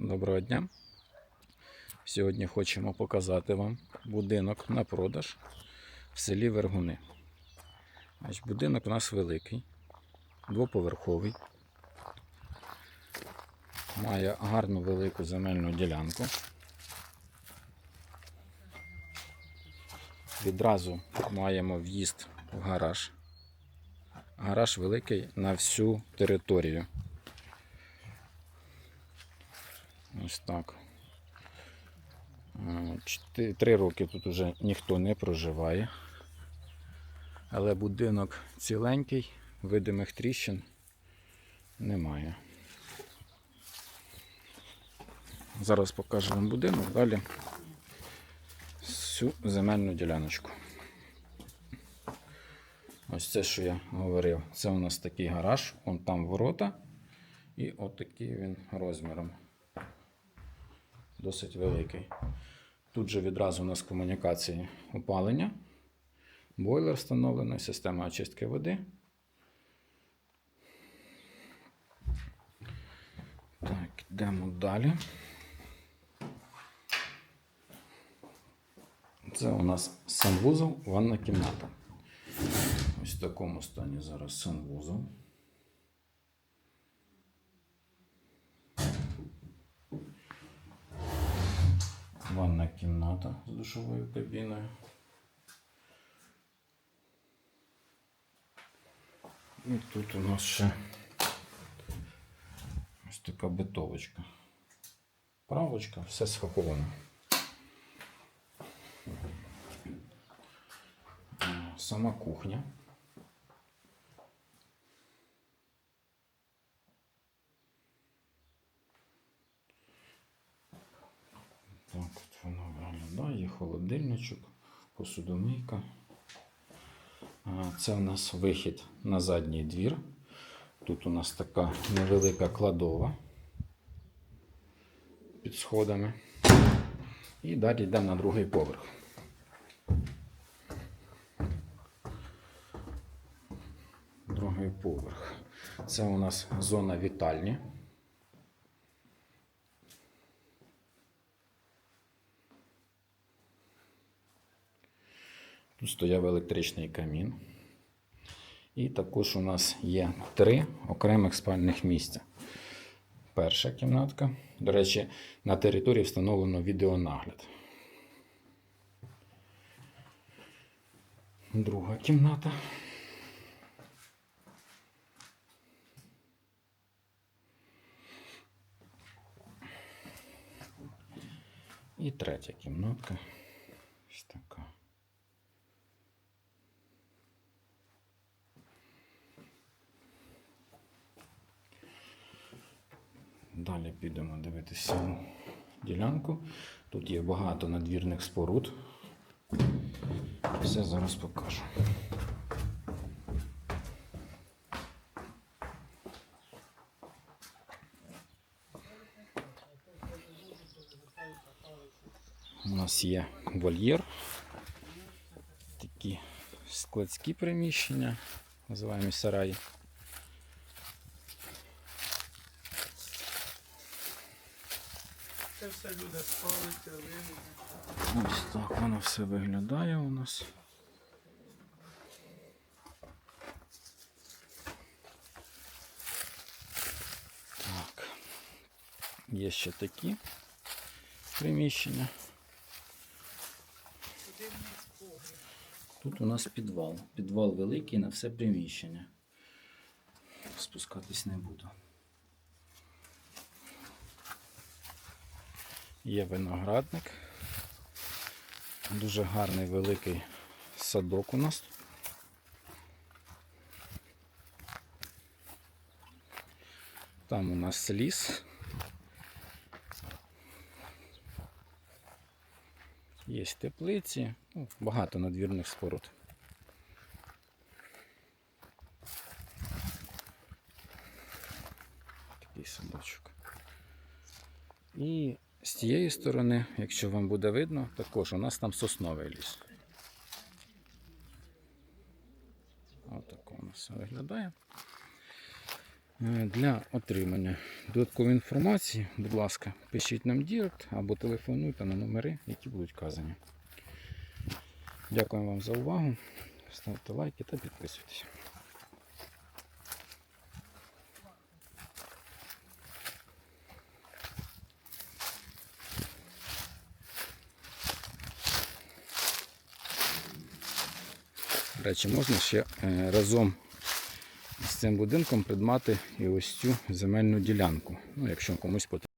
Доброго дня. Сьогодні хочемо показати вам будинок на продаж в селі Вергуни. Значить, будинок у нас великий, двоповерховий. Має гарну велику земельну ділянку. Відразу маємо в'їзд в гараж. Гараж великий на всю територію. Ось так. Е, Три роки тут уже ніхто не проживає. Але будинок ціленький, видимих тріщин немає. Зараз покажу вам будинок, далі всю земельну діляночку. Ось це, що я говорив. Це у нас такий гараж, вон там ворота. І отакий він розміром досить великий. Тут же відразу у нас комунікації опалення, бойлер встановлений, система очистки води. Так, йдемо далі. Це у нас санвузол, ванна кімната. Ось в такому стані зараз санвузол. Ванна кімната з душовою кабіною. І тут у нас ще ось така битовочка. Правочка, все схаковано. Сама кухня. Так от воно виглядає, холодильничок, посудомийка. Це у нас вихід на задній двір. Тут у нас така невелика кладова під сходами. І далі йдемо на другий поверх. Другий поверх. Це у нас зона вітальні. Тут стояв електричний камін. І також у нас є три окремих спальних місця. Перша кімнатка. До речі, на території встановлено відеонагляд. Друга кімната. І третя кімнатка. Ось така. Далі підемо дивитися ділянку. Тут є багато надвірних споруд. Все зараз покажу. У нас є вольєр. Такі складські приміщення, називаємо сараї. Це все люди спали, травили. Ось так воно все виглядає у нас. Так. Є ще такі приміщення. Тут у нас підвал. Підвал великий на все приміщення. Спускатись не буду. Є виноградник. Дуже гарний великий садок у нас. Там у нас ліс. Є теплиці, ну, багато надвірних споруд. Такий садочок. І з тієї сторони, якщо вам буде видно, також у нас там сосновий ліс. Отако у нас виглядає. Е, Для отримання додаткової інформації, будь ласка, пишіть нам дірект або телефонуйте на номери, які будуть вказані. Дякую вам за увагу. Ставте лайки та підписуйтесь. До речі, можна ще е, разом з цим будинком придбати і ось цю земельну ділянку. Ну, якщо комусь потрібно.